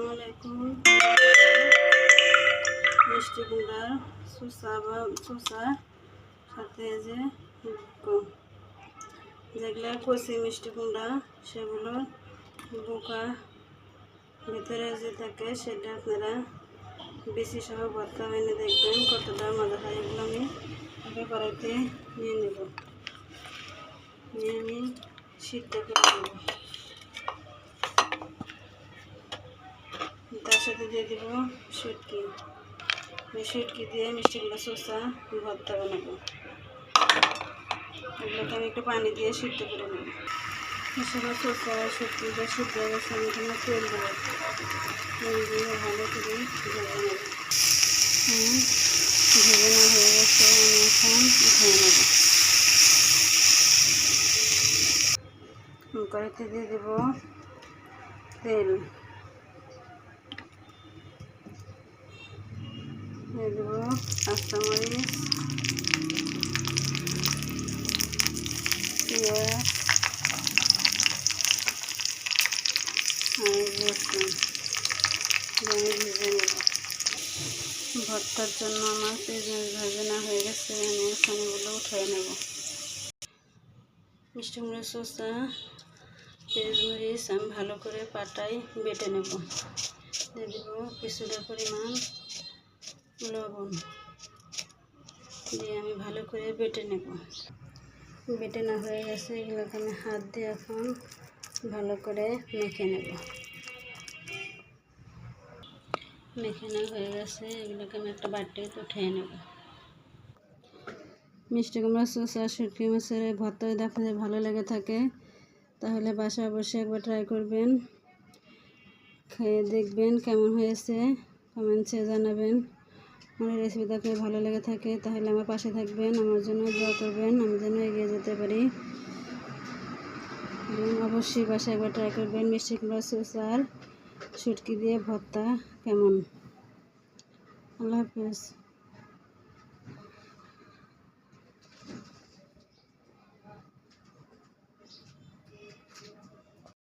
আসসালামু আলাইকুম মিষ্টি কুমড়া শসা বা শসা সাথে যে। যেগুলো কচি মিষ্টি কুমড়া সেগুলো বোকা ভিতরে যে থাকে সেটা আপনারা বেশি সহ ভর্তা এনে দেখবেন, কতটা মজা হয় এগুলো আমি আগে কড়াইতে নিয়ে নেব। নিয়ে আমি সিদ্ধ করে নেব। তার সাথে দিয়ে দিব শুটকি। এই শুটকি দিয়ে মিষ্টিগুলো শসা ভর্তা বানাবো। এগুলোকে আমি একটু পানি দিয়ে সিদ্ধ করে নেব। এসব শসা শুটকিটা সিদ্ধ হয়ে গেছে, আমি এখানে তেল দেবো। তেল দিয়ে ভালো করে ভেজে নেব। ভেজে না হয়ে গেছে, আমি এখন উঠিয়ে নেব। কড়াইতে দিয়ে দেবো তেল। দিয়ে দেবো ভেজে নেব ভর্তার জন্য আমার পেঁয়াজ ভাজা হয়ে গেছে, আমি এখন এগুলো উঠিয়ে নেব। মিষ্টি শসা, পেঁয়াজ আমি ভালো করে পাটায় বেটে নেব। দিয়ে দেবো কিছুটা পরিমাণ লবণ দিয়ে আমি ভালো করে বেটে নেব। বেটে না হয়ে গেছে, এগুলোকে আমি হাত দিয়ে এখন ভালো করে মেখে নেব। মেখে না হয়ে গেছে, এগুলোকে আমি একটা বাটিতে উঠিয়ে নেব। মিষ্টি কুমড়া শসা শুটকি মাছের ভর্তা যদি আপনাদের ভালো লেগে থাকে, তাহলে বাসায় অবশ্যই একবার ট্রাই করবেন। খেয়ে দেখবেন কেমন হয়েছে কমেন্টসে জানাবেন। আমার রেসিপিটা আপনার ভালো লেগে থাকে, তাহলে আমার পাশে থাকবেন, আমার জন্য দোয়া করবেন, আমি যেন এগিয়ে যেতে পারি। অবশ্যই বাসায় একবার ট্রাই করবেন, মিষ্টি কুমড়া আর সুটকি দিয়ে ভর্তা কেমন? আল্লাহ হাফেজ।